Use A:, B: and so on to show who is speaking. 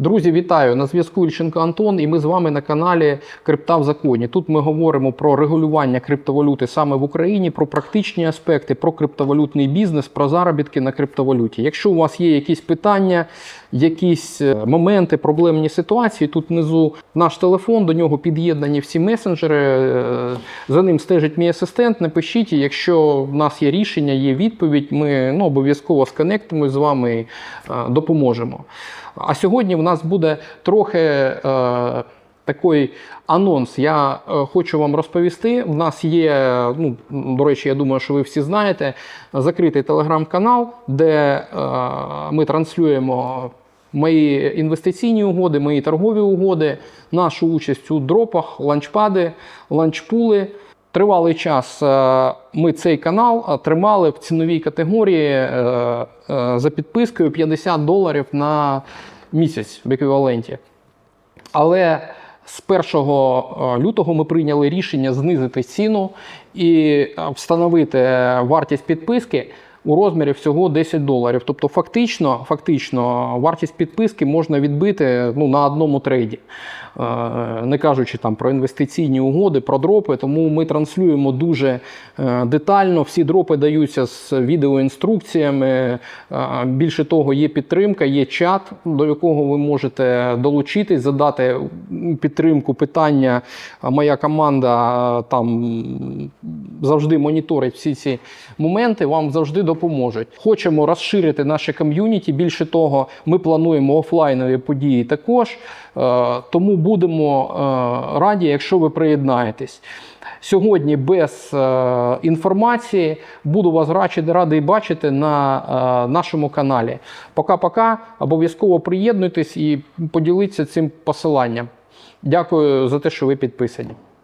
A: Друзі, вітаю! На зв'язку Ільченко Антон, і ми з вами на каналі Крипта в законі. Тут ми говоримо про регулювання криптовалюти саме в Україні, про практичні аспекти, про криптовалютний бізнес, про заробітки на криптовалюті. Якщо у вас є якісь питання, якісь е, моменти, проблемні ситуації, тут внизу наш телефон, до нього під'єднані всі месенджери. е, За ним стежить мій асистент. Напишіть, якщо в нас є рішення, є відповідь, ми ну, обов'язково сконектимось з вами і е, допоможемо. А сьогодні в нас буде трохи е, такий анонс. Я е, хочу вам розповісти. В нас є, ну, до речі, я думаю, що ви всі знаєте, закритий телеграм-канал, де е, ми транслюємо. Мої інвестиційні угоди, мої торгові угоди, нашу участь у дропах, ланчпади, ланчпули. Тривалий час е, ми цей канал е, тримали в ціновій категорії за підпискою 50 доларів на місяць в еквіваленті. Але з 1 лютого ми прийняли рішення знизити ціну і е, встановити вартість підписки у розмірі всього 10 доларів. Тобто, фактично, фактично вартість підписки можна відбити ну, на одному трейді. Е, Не кажучи там про інвестиційні угоди, про дропи, тому ми транслюємо дуже е, детально. Всі дропи даються з відеоінструкціями. Е, Більше того, є підтримка, є чат, до якого ви можете долучитись, задати підтримку, питання. Моя команда там завжди моніторить всі ці моменти, вам завжди допоможуть. Хочемо розширити наше ком'юніті. Більше того, ми плануємо офлайнові події також. Е, Тому будемо е, раді, якщо ви приєднаєтесь. Сьогодні без е, інформації буду вас радий, бачити на нашому каналі. Пока-пока. Обов'язково приєднуйтесь і поділіться цим посиланням. Дякую за те, що ви підписані.